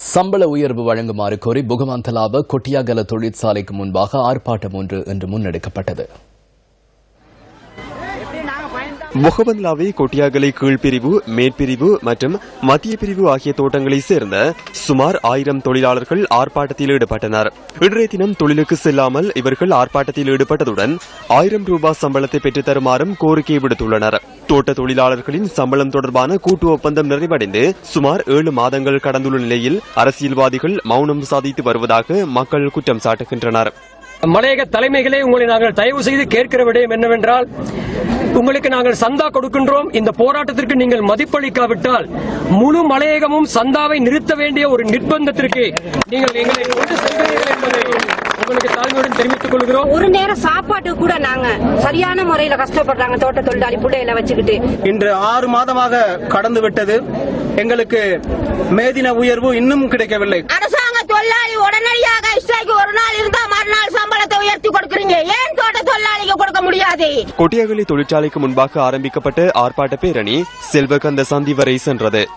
சம்பள உயர்வு வழங்குமாறு கோரி புகமந்தலாவ கொட்டியாகல தொழிற்சாலைக்கு முன்பாக ஆர்ப்பாட்டம் ஒன்று இன்று முன்னெடுக்கப்பட்டது. முகமதுலாவை கொட்டியாகலை கீழ்பிரிவு மேற்பிரிவு மற்றும் மத்திய பிரிவு ஆகிய தோட்டங்களை சேர்ந்த சுமார் ஆயிரம் தொழிலாளர்கள் ஆர்ப்பாட்டத்தில் ஈடுபட்டனர். இன்றைய தினம் தொழிலுக்கு செல்லாமல் இவர்கள் ஆர்ப்பாட்டத்தில் ஈடுபட்டதுடன் ஆயிரம் ரூபாய் சம்பளத்தை பெற்றுத் தருமாறும் கோரிக்கை விடுத்துள்ளனர். தோட்ட தொழிலாளர்களின் சம்பளம் தொடர்பான கூட்டு ஒப்பந்தம் நிறைவடைந்து சுமார் ஏழு மாதங்கள் கடந்துள்ள நிலையில் அரசியல்வாதிகள் மௌனம் சாதித்து வருவதாக மக்கள் குற்றம் சாட்டுகின்றனர். மலையக தலைமைகளே உங்களை நாங்கள் தயவு செய்து கேட்கிற விடயம் என்னவென்றால் உங்களுக்கு நாங்கள் சந்தா கொடுக்கின்றோம். இந்த போராட்டத்திற்கு நீங்கள் மதிப்பளிக்காவிட்டால் முழு மலையகமும் சந்தாவை நிறுத்த வேண்டிய ஒரு நிர்பந்தத்திற்கு நீங்கள் எங்களை கொண்டு செல்கிறீர்கள் என்பதை உங்களுக்கு தாழ்மையுடன் தெரிவித்துக் கொள்கிறோம். ஒரு நேரம் சாப்பாட்டுக்கு கூட நாங்க சரியான முறையில கஷ்டப்படுறாங்க. தோட்ட தொழிலாளி புள்ளையில வச்சுக்கிட்டு. இன்று ஆறு மாதமாக கடந்து விட்டது. எங்களுக்கு மேதின உயர்வு இன்னும் கிடைக்கவில்லை. அரசாங்க தொழிலாளி உடனடியாக ஒரு நாள் கொடுக்க முடியாது தொழிற்சாலைக்கு முன்பாக ஆரம்பிக்கப்பட்ட ஆர்ப்பாட்ட பேரணி செல்வகந்த சந்தி வரை சென்றது.